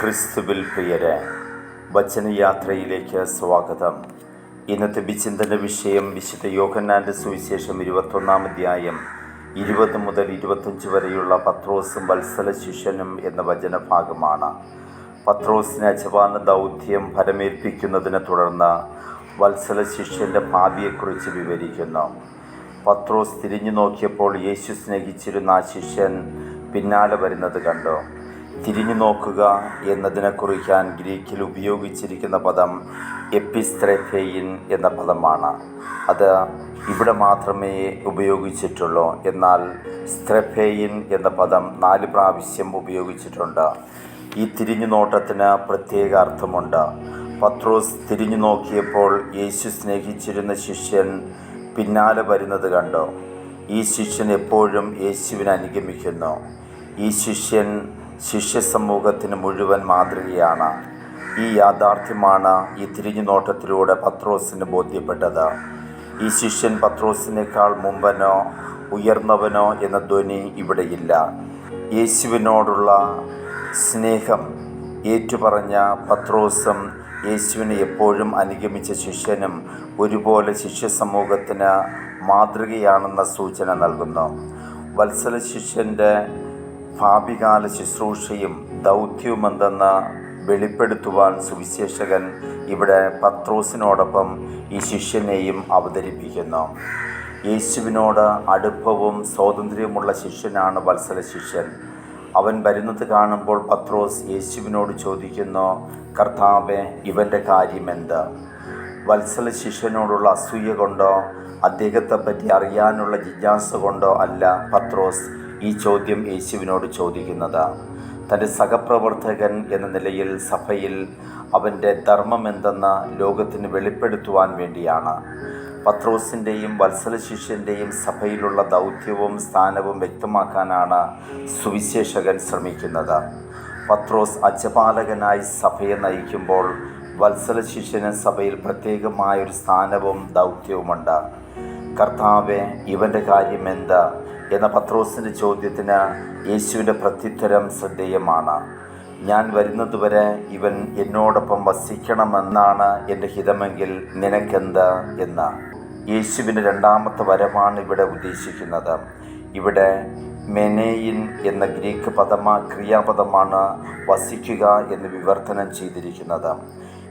ക്രിസ്തുവിൽ പ്രിയരെ വചനയാത്രയിലേക്ക് സ്വാഗതം. ഇന്നത്തെ വിചിന്തന വിഷയം വിശുദ്ധ യോഹന്നാന്റെ സുവിശേഷം ഇരുപത്തൊന്നാം അധ്യായം ഇരുപത് മുതൽ ഇരുപത്തഞ്ച് വരെയുള്ള പത്രോസും വത്സല ശിഷ്യനും എന്ന വചനഭാഗമാണ്. പത്രോസിന് അജപാന ദൗത്യം ഫലമേൽപ്പിക്കുന്നതിനെ തുടർന്ന് വത്സല ശിഷ്യന്റെ ഭാവിയെക്കുറിച്ച് വിവരിക്കുന്നു. പത്രോസ് തിരിഞ്ഞു നോക്കിയപ്പോൾ യേശു സ്നേഹിച്ചിരുന്ന ആ ശിഷ്യൻ പിന്നാലെ വരുന്നത് കണ്ടു. തിരിഞ്ഞു നോക്കുക എന്നതിനെ കുറിക്കാൻ ഗ്രീക്കിൽ ഉപയോഗിച്ചിരിക്കുന്ന പദം എപ്പിസ്ത്രഫെയിൻ എന്ന പദമാണ്. അത് ഇവിടെ മാത്രമേ ഉപയോഗിച്ചിട്ടുള്ളൂ. എന്നാൽ സ്ത്രഫെയിൻ എന്ന പദം നാല് പ്രാവശ്യം ഉപയോഗിച്ചിട്ടുണ്ട്. ഈ തിരിഞ്ഞു നോട്ടത്തിന് പ്രത്യേക അർത്ഥമുണ്ട്. പത്രോസ് തിരിഞ്ഞു നോക്കിയപ്പോൾ യേശു സ്നേഹിച്ചിരുന്ന ശിഷ്യൻ പിന്നാലെ വരുന്നത് കണ്ടോ? ഈ ശിഷ്യൻ എപ്പോഴും യേശുവിനെ അനുഗമിക്കുന്നു. ഈ ശിഷ്യൻ ശിഷ്യ സമൂഹത്തിന് മുഴുവൻ മാതൃകയാണ്. ഈ യാഥാർത്ഥ്യമാണ് ഈ തിരിഞ്ഞു നോട്ടത്തിലൂടെ പത്രോസിന് ബോധ്യപ്പെട്ടത്. ഈ ശിഷ്യൻ പത്രോസിനേക്കാൾ മുമ്പനോ ഉയർന്നവനോ എന്ന ധ്വനി ഇവിടെയില്ല. യേശുവിനോടുള്ള സ്നേഹം ഏറ്റുപറഞ്ഞ പത്രോസും യേശുവിനെ എപ്പോഴും അനുഗമിച്ച ശിഷ്യനും ഒരുപോലെ ശിഷ്യ സമൂഹത്തിന് മാതൃകയാണെന്ന സൂചന നൽകുന്നു. വത്സല ശിഷ്യന്റെ ഭാവികാല ശുശ്രൂഷയും ദൗത്യവുമെന്തെന്ന് വെളിപ്പെടുത്തുവാൻ സുവിശേഷകൻ ഇവിടെ പത്രോസിനോടൊപ്പം ഈ ശിഷ്യനെയും അവതരിപ്പിക്കുന്നു. യേശുവിനോട് അടുപ്പവും സ്വാതന്ത്ര്യവുമുള്ള ശിഷ്യനാണ് വത്സല ശിഷ്യൻ. അവൻ വരുന്നത് കാണുമ്പോൾ പത്രോസ് യേശുവിനോട് ചോദിക്കുന്നു കർത്താവെ ഇവന്റെ കാര്യമെന്ത് വത്സല ശിഷ്യനോടുള്ള അസൂയ കൊണ്ടോ അദ്ദേഹത്തെപ്പറ്റി അറിയാനുള്ള ജിജ്ഞാസ കൊണ്ടോ അല്ല പത്രോസ് ഈ ചോദ്യം യേശുവിനോട് ചോദിക്കുന്നത്. തന്റെ സഹപ്രവർത്തകൻ എന്ന നിലയിൽ സഭയിൽ അവന്റെ ധർമ്മമെന്തെന്ന് ലോകത്തിന് വെളിപ്പെടുത്തുവാൻ വേണ്ടിയാണ്. പത്രോസിന്റെയും വത്സല ശിഷ്യന്റെയും സഭയിലുള്ള ദൗത്യവും സ്ഥാനവും വ്യക്തമാക്കാനാണ് സുവിശേഷകൻ ശ്രമിക്കുന്നത്. പത്രോസ് അജപാലകനായി സഭയെ നയിക്കുമ്പോൾ വത്സല ശിഷ്യന് സഭയിൽ പ്രത്യേകമായൊരു സ്ഥാനവും ദൗത്യവുമുണ്ട്. കർത്താവെ ഇവന്റെ കാര്യം എന്താ? എന്ന പത്രോസിന്റെ ചോദ്യത്തിന് യേശുവിന്റെ പ്രത്യുത്തരം ശ്രദ്ധേയമാണ്. ഞാൻ വരുന്നതുവരെ ഇവൻ എന്നോടൊപ്പം വസിക്കണമെന്നാണ് എന്റെ ഹിതമെങ്കിൽ നിനക്കെന്ത്? എന്ന് യേശുവിന്റെ രണ്ടാമത്തെ വരമാണ് ഇവിടെ ഉദ്ദേശിക്കുന്നത്. ഇവിടെ മെനയിൻ എന്ന ഗ്രീക്ക് പദമാ ക്രിയാപദമാണ് വസിക്കുക എന്ന് വിവർത്തനം ചെയ്തിരിക്കുന്നത്.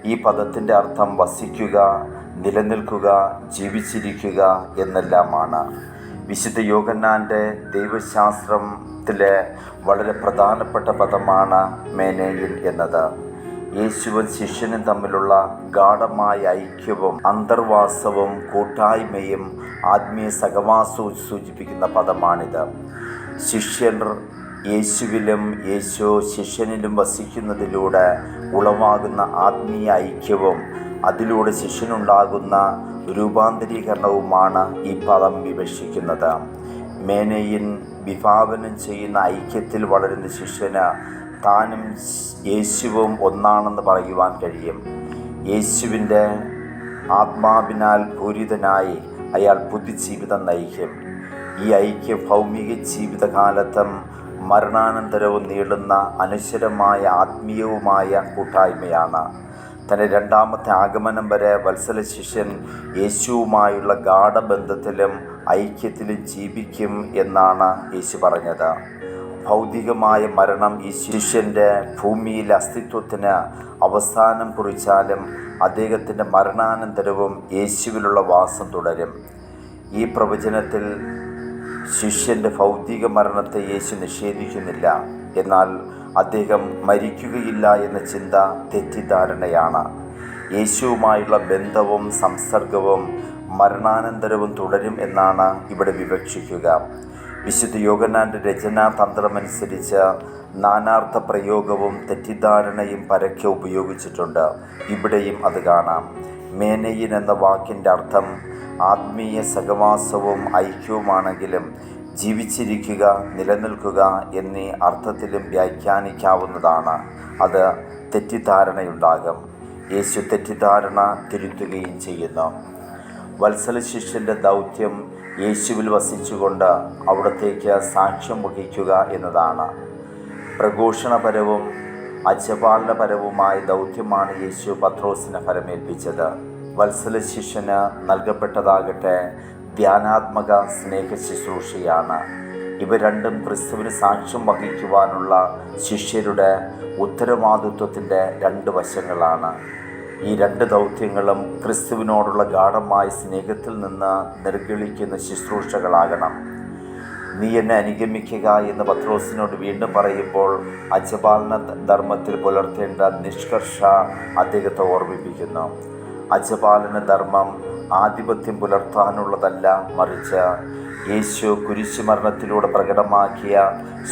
ഈ പദത്തിന്റെ അർത്ഥം വസിക്കുക നിലനിൽക്കുക ജീവിച്ചിരിക്കുക എന്നെല്ലാമാണ്. വിശുദ്ധ യോഗന്നാന്റെ ദൈവശാസ്ത്രത്തിലെ വളരെ പ്രധാനപ്പെട്ട പദമാണ് മേനയിൻ എന്നത്. യേശുവും ശിഷ്യനും തമ്മിലുള്ള ഗാഠമായ ഐക്യവും അന്തർവാസവും കൂട്ടായ്മയും ആത്മീയ സഹവാസവും സൂചിപ്പിക്കുന്ന പദമാണിത്. ശിഷ്യർ യേശുവിലും യേശു ശിഷ്യനിലും വസിക്കുന്നതിലൂടെ ഉളവാകുന്ന ആത്മീയ ഐക്യവും അതിലൂടെ ശിഷ്യനുണ്ടാകുന്ന രൂപാന്തരീകരണവുമാണ് ഈ പദം വിവക്ഷിക്കുന്നത്. മേനയിൻ വിഭാവനം ചെയ്യുന്ന ഐക്യത്തിൽ വളരുന്ന ശിഷ്യന് താനും യേശുവും ഒന്നാണെന്ന് പറയുവാൻ കഴിയും. യേശുവിന്റെ ആത്മാവിനാൽ പൂരിതനായി അയാൾ പുതുജീവിതം നയിക്കും. ഈ ഐക്യ ഭൗമിക ജീവിതകാലത്തും മരണാനന്തരവും നീളുന്ന അനശ്വരമായ ആത്മീയവുമായ കൂട്ടായ്മയാണ്. തന്റെ രണ്ടാമത്തെ ആഗമനം വരെ വത്സല ശിഷ്യൻ യേശുവുമായുള്ള ഗാഠബന്ധത്തിലും ഐക്യത്തിലും ജീവിക്കും എന്നാണ് യേശു പറഞ്ഞത്. ഭൗതികമായ മരണം ഈ ശിഷ്യന്റെ ഭൂമിയിലെ അസ്തിത്വത്തിന് അവസാനം കുറിച്ചാലും അദ്ദേഹത്തിന്റെ മരണാനന്തരവും യേശുവിലുള്ള വാസം തുടരും. ഈ പ്രവചനത്തിൽ ശിഷ്യന്റെ ഭൗതിക മരണത്തെ യേശു നിഷേധിക്കുന്നില്ല. എന്നാൽ അദ്ദേഹം മരിക്കുകയില്ല എന്ന ചിന്ത തെറ്റിദ്ധാരണയാണ്. യേശുവുമായുള്ള ബന്ധവും സംസർഗവും മരണാനന്തരവും തുടരും എന്നാണ് ഇവിടെ വിവക്ഷിക്കുക. വിശുദ്ധ യോഗനാന്റെ രചനാ തന്ത്രമനുസരിച്ച് നാനാർത്ഥ പ്രയോഗവും തെറ്റിദ്ധാരണയും പരക്കെ ഉപയോഗിച്ചിട്ടുണ്ട്. ഇവിടെയും അത് കാണാം. മേനയിൻ എന്ന വാക്കിന്റെ അർത്ഥം ആത്മീയ സഹവാസവും ഐക്യവുമാണെങ്കിലും ജീവിച്ചിരിക്കുക നിലനിൽക്കുക എന്നീ അർത്ഥത്തിലും വ്യാഖ്യാനിക്കാവുന്നതാണ്. അത് തെറ്റിദ്ധാരണയുണ്ടാകും. യേശു തെറ്റിദ്ധാരണ തിരുത്തുകയും ചെയ്യുന്നു. വത്സല ശിഷ്യന്റെ ദൗത്യം യേശുവിൽ വസിച്ചുകൊണ്ട് അവിടത്തേക്ക് സാക്ഷ്യം വഹിക്കുക എന്നതാണ്. പ്രഘോഷണപരവും അജപാലനപരവുമായ ദൗത്യമാണ് യേശു പത്രോസിന് ഫലമേൽപ്പിച്ചത്. വത്സല ശിഷ്യന് നൽകപ്പെട്ടതാകട്ടെ ധ്യാനാത്മക സ്നേഹ ശുശ്രൂഷയാണ് ഇവ രണ്ടും ക്രിസ്തുവിന് സാക്ഷ്യം വഹിക്കുവാനുള്ള ശിഷ്യരുടെ ഉത്തരവാദിത്വത്തിന്റെ രണ്ട് വശങ്ങളാണ്. ഈ രണ്ട് ദൗത്യങ്ങളും ക്രിസ്തുവിനോടുള്ള ഗാഠമായ സ്നേഹത്തിൽ നിന്ന് നിർഗളിക്കുന്ന ശുശ്രൂഷകളാകണം. നീ എന്നെ അനുഗമിക്കുക എന്ന് പത്രോസിനോട് വീണ്ടും പറയുമ്പോൾ അജപാലന ധർമ്മത്തിൽ പുലർത്തേണ്ട നിഷ്കർഷ അദ്ദേഹത്തെ ഓർമ്മിപ്പിക്കുന്നു. അജപാലന ധർമ്മം ആധിപത്യം പുലർത്താനുള്ളതല്ല മറിച്ച് യേശു കുരിശുമരണത്തിലൂടെ പ്രകടമാക്കിയ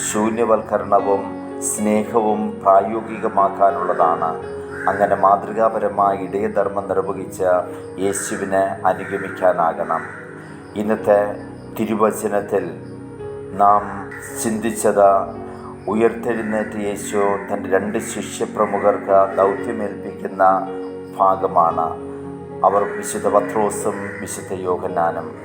ശൂന്യവൽക്കരണവും സ്നേഹവും പ്രായോഗികമാക്കാനുള്ളതാണ്. അങ്ങനെ മാതൃകാപരമായ ഇടയധർമ്മം നിർവഹിച്ച യേശുവിനെ അനുഗമിക്കാനാകണം. ഇന്നത്തെ തിരുവചനത്തിൽ നാം ചിന്തിച്ചത് ഉയർത്തെഴുന്നേറ്റ് യേശു തന്റെ രണ്ട് ശിഷ്യപ്രമുഖർക്ക് ദൗത്യമേൽപ്പിക്കുന്ന ഭാഗമാണ്. അവർ വിശുദ്ധ പത്രോസും വിശുദ്ധ യോഗനാനും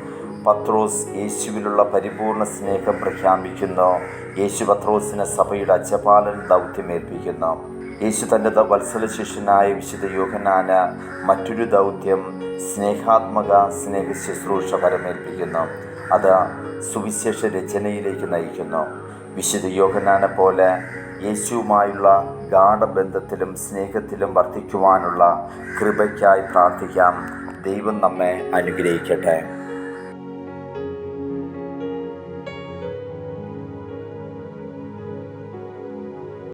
പത്രോസ് യേശുവിലുള്ള പരിപൂർണ സ്നേഹം പ്രഖ്യാപിക്കുന്നു. യേശു പത്രോസിനെ സഭയുടെ അച്ചപാലൻ ദൗത്യമേൽപ്പിക്കുന്നു. യേശു തന്റെ വത്സല ശിഷ്യനായ വിശുദ്ധ യോഹനാന മറ്റൊരു ദൗത്യം സ്നേഹാത്മക സ്നേഹ ശുശ്രൂഷ പരമേൽപ്പിക്കുന്നു. അത് സുവിശേഷ രചനയിലേക്ക് നയിക്കുന്നു. വിശുദ്ധ യോഹനാനെ പോലെ യേശുവുമായുള്ള ഗാഠബന്ധത്തിലും സ്നേഹത്തിലും വർദ്ധിക്കുവാനുള്ള കൃപയ്ക്കായി പ്രാർത്ഥിക്കാം. ദൈവം നമ്മെ അനുഗ്രഹിക്കട്ടെ.